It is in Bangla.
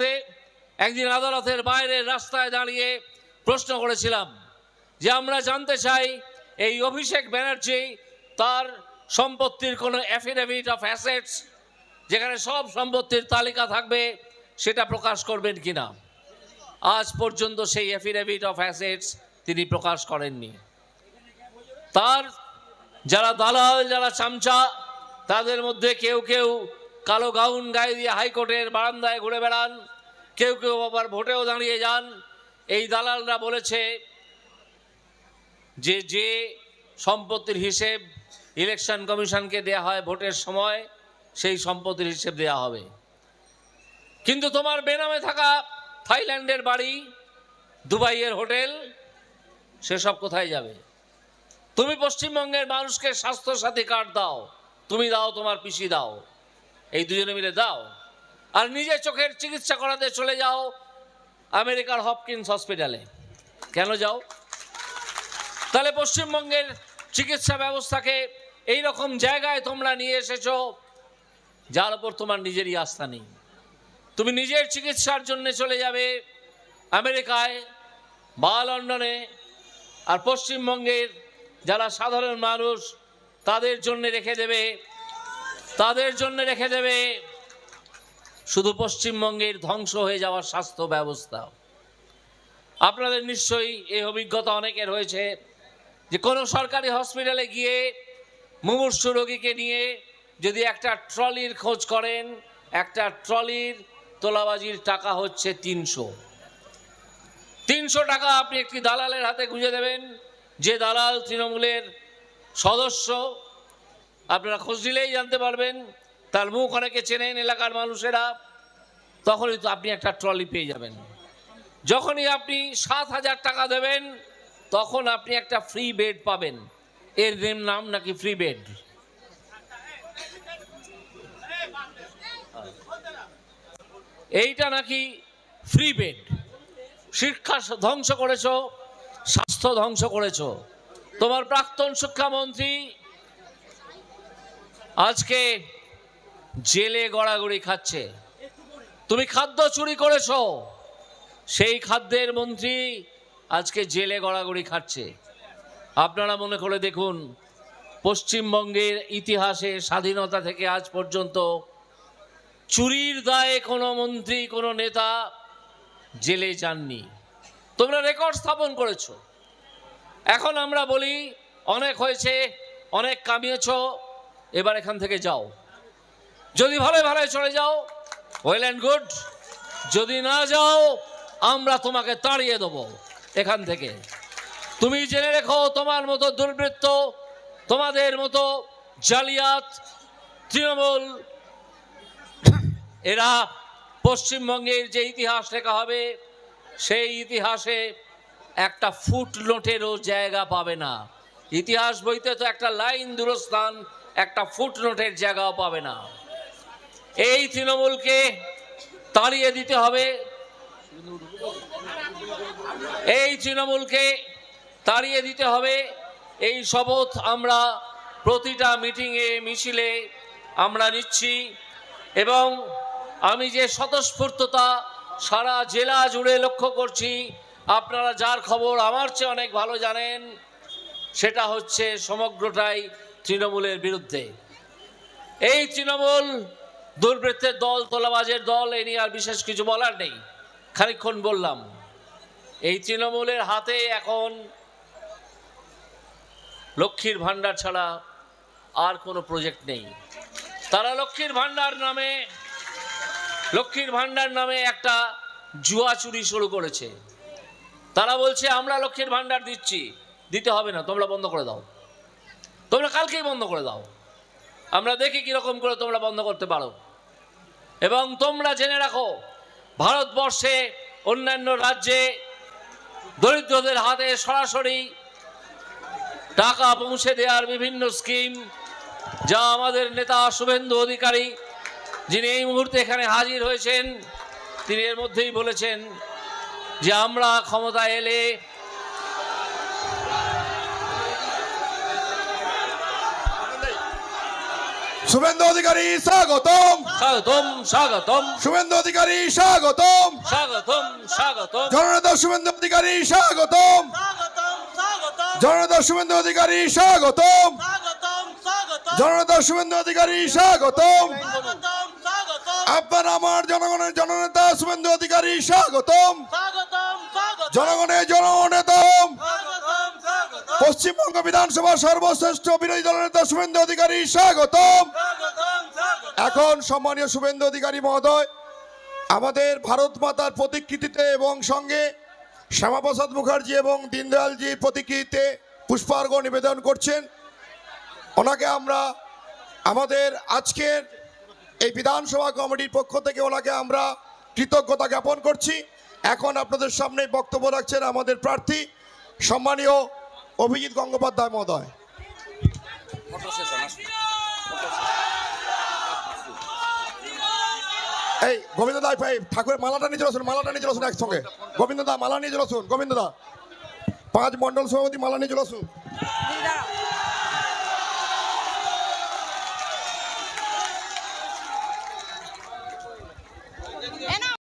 আদালতে, একদিন আদালতের বাইরের রাস্তায় দাঁড়িয়ে প্রশ্ন করেছিলাম যে আমরা জানতে চাই এই অভিষেক ব্যানার্জি তার সম্পত্তির কোনো অ্যাফিডেভিট অফ অ্যাসেটস যেখানে সব সম্পত্তির তালিকা থাকবে, সেটা প্রকাশ করবেন কিনা। আজ পর্যন্ত সেই অ্যাফিডেভিট অফ অ্যাসেটস তিনি প্রকাশ করেননি। তার যারা দালাল, যারা চামচা, তাদের মধ্যে কেউ কেউ কালো গাউন গায়ে দিয়ে হাইকোর্টের বারান্দায় ঘুরে বেড়ান কেউ কেউ আবার ভোটেও দাঁড়িয়ে যান। এই দালালরা বলেছে যে যে সম্পত্তির হিসেব ইলেকশন কমিশনকে দেয়া হয় ভোটের সময়, সেই সম্পত্তির হিসেব দেয়া হবে। কিন্তু তোমার বেনামে থাকা থাইল্যান্ডের বাড়ি, দুবাইয়ের হোটেল, সেসব কোথায় যাবে? তুমি পশ্চিমবঙ্গের মানুষকে স্বাস্থ্যসাথী কার্ড দাও। তুমি দাও, তোমার পিসি দাও। এই দুজনে মিলে দাও। আর নিজে চোখের চিকিৎসা করাতে চলে যাও আমেরিকার হপকিন্স হসপিটালে। কেন যাও? তাহলে পশ্চিমবঙ্গের চিকিৎসা ব্যবস্থাকে এই রকম জায়গায় তোমরা নিয়ে এসেছ, যার উপর তোমার নিজেরই আস্থা নেই। তুমি নিজের চিকিৎসার জন্য চলে যাবে আমেরিকায় বা লন্ডনে, আর পশ্চিমবঙ্গের যারা সাধারণ মানুষ তাদের জন্য রেখে দেবে, তাদের জন্য রেখে দেবে শুধু পশ্চিমবঙ্গের ধ্বংস হয়ে যাওয়ার স্বাস্থ্য ব্যবস্থা। আপনাদের নিশ্চয়ই এই অভিজ্ঞতা অনেকের হয়েছে যে কোনো সরকারি হসপিটালে গিয়ে মুমূর্ষু রোগীকে নিয়ে যদি একটা ট্রলির খোঁজ করেন, একটা ট্রলির তোলাবাজির টাকা হচ্ছে তিনশো। তিনশো টাকা আপনি একটি দালালের হাতে গুঁজে দেবেন, যে দালাল তৃণমূলের সদস্য, আপনারা খোঁজ দিলেই জানতে পারবেন তার মুখ অনেকে চেনেন এলাকার মানুষেরা, তখনই তো আপনি একটা ট্রলি পেয়ে যাবেন। যখনই আপনি সাত হাজার টাকা দেবেন, তখন আপনি একটা ফ্রি বেড পাবেন। এর নেম- নাকি ফ্রি বেড এইটা নাকি ফ্রি বেড শিক্ষা ধ্বংস করেছ, স্বাস্থ্য ধ্বংস করেছ। তোমার প্রাক্তন শিক্ষামন্ত্রী আজকে জেলে গড়াগড়ি খাচ্ছে। তুমি খাদ্য চুরি করেছ। সেই খাদ্যের মন্ত্রী আজকে জেলে গড়াগড়ি খাচ্ছে। আপনারা মনে করে দেখুন, পশ্চিমবঙ্গের ইতিহাসে স্বাধীনতা থেকে আজ পর্যন্ত চুরির দায়ে কোনো মন্ত্রী, কোনো নেতা জেলে যাননি। তোমরা রেকর্ড স্থাপন করেছ। এখন আমরা বলি, অনেক হয়েছে, অনেক কামিয়েছ, এবার এখান থেকে যাও। যদি ভালো ভালো চলে যাও ওয়েল অ্যান্ড গুড যদি না যাও, আমরা তোমাকে তাড়িয়ে দেবো এখান থেকে। তুমি জেনে রেখো, তোমার মতো দুর্বৃত্ত, তোমাদের মতো জালিয়াত, তৃণমূল, এরা পশ্চিমবঙ্গের যে ইতিহাস লেখা হবে, সেই ইতিহাসে একটা ফুট নোটেরও জায়গা পাবে না। ইতিহাস বইতে তো একটা লাইন, দূরস্থান, একটা ফুট নোটের জায়গাও পাবে না। এই তৃণমূলকে তাড়িয়ে দিতে হবে। এই তৃণমূলকে তাড়িয়ে দিতে হবে। এই শপথ আমরা প্রতিটা মিটিংয়ে মিছিলে আমরা নিচ্ছি এবং আমি যে স্বতঃস্ফূর্ততা সারা জেলা জুড়ে লক্ষ্য করছি, আপনারা যার খবর আমার চেয়ে অনেক ভালো জানেন, সেটা হচ্ছে সমগ্রটাই তৃণমূলের বিরুদ্ধে। এই তৃণমূল দুর্বৃত্তের দল, তোলাবাজের দল, এ নিয়ে আর বিশেষ কিছু বলার নেই। খানিক্ষণ বললাম, এই তৃণমূলের হাতে এখন লক্ষ্মীর ভাণ্ডার ছাড়া আর কোনো প্রজেক্ট নেই। তারা লক্ষ্মীর ভাণ্ডার নামে, লক্ষ্মীর ভাণ্ডার নামে একটা জুয়া চুরি শুরু করেছে। তারা বলছে, আমরা লক্ষ্মীর ভাণ্ডার দিচ্ছি, দিতে হবে না, তোমরা বন্ধ করে দাও। তোমরা কালকেই বন্ধ করে দাও। আমরা দেখি কীরকম করে তোমরা বন্ধ করতে পারো। এবং তোমরা জেনে রাখো, ভারতবর্ষে অন্যান্য রাজ্যে দরিদ্রদের হাতে সরাসরি টাকা পৌঁছে দেওয়ার বিভিন্ন স্কিম যা আমাদের নেতা শুভেন্দু অধিকারী, যিনি এই মুহূর্তে এখানে হাজির হয়েছেন, তিনি এর মধ্যেই বলেছেন যে আমরা ক্ষমতায় এলে শুভেন্দু অধিকারী স্বাগতম। স্বাগতম স্বাগতম। শুভেন্দু অধিকারী স্বাগতম। স্বাগতম স্বাগতম। জননেতা শুভেন্দু অধিকারী স্বাগতম। স্বাগতম স্বাগতম। জননেতা শুভেন্দু অধিকারী স্বাগতম। স্বাগতম স্বাগতম। জননেতা শুভেন্দু অধিকারী স্বাগতম। স্বাগতম স্বাগতম। আপনার আমার জনগণের জননেতা শুভেন্দু অধিকারী স্বাগতম। স্বাগতম স্বাগতম। জনগণের জননেতা স্বাগতম স্বাগতম পশ্চিমবঙ্গ বিধানসভার সর্বশ্রেষ্ঠ বিরোধী দলনেতা শুভেন্দু অধিকারী স্বাগতম। এখন সম্মানীয় শুভেন্দু অধিকারী মহোদয় আমাদের ভারত মাতার প্রতিকৃতিতে এবং সঙ্গে শ্যামাপ্রসাদ মুখার্জি এবং দীনদয়ালজির প্রতিকৃতিতে পুষ্পার্ঘ নিবেদন করছেন। ওনাকে আমরা আমাদের আজকের এই বিধানসভা কমিটির পক্ষ থেকে ওনাকে আমরা কৃতজ্ঞতা জ্ঞাপন করছি। এখন আপনাদের সামনে বক্তব্য রাখছেন আমাদের প্রার্থী সম্মানীয় অভিজিৎ গঙ্গোপাধ্যায় মহোদয়। এই গোবিন্দ দা ভাই ঠাকুরের মালাটা নিয়ে চলে আসুন, মালাটা নিয়ে চলছেন একসঙ্গে। গোবিন্দ দা মালা নিয়ে চলছেন গোবিন্দ দা পাঁচ মন্ডল সভাপতি, মালা নিয়ে চলে আসুন।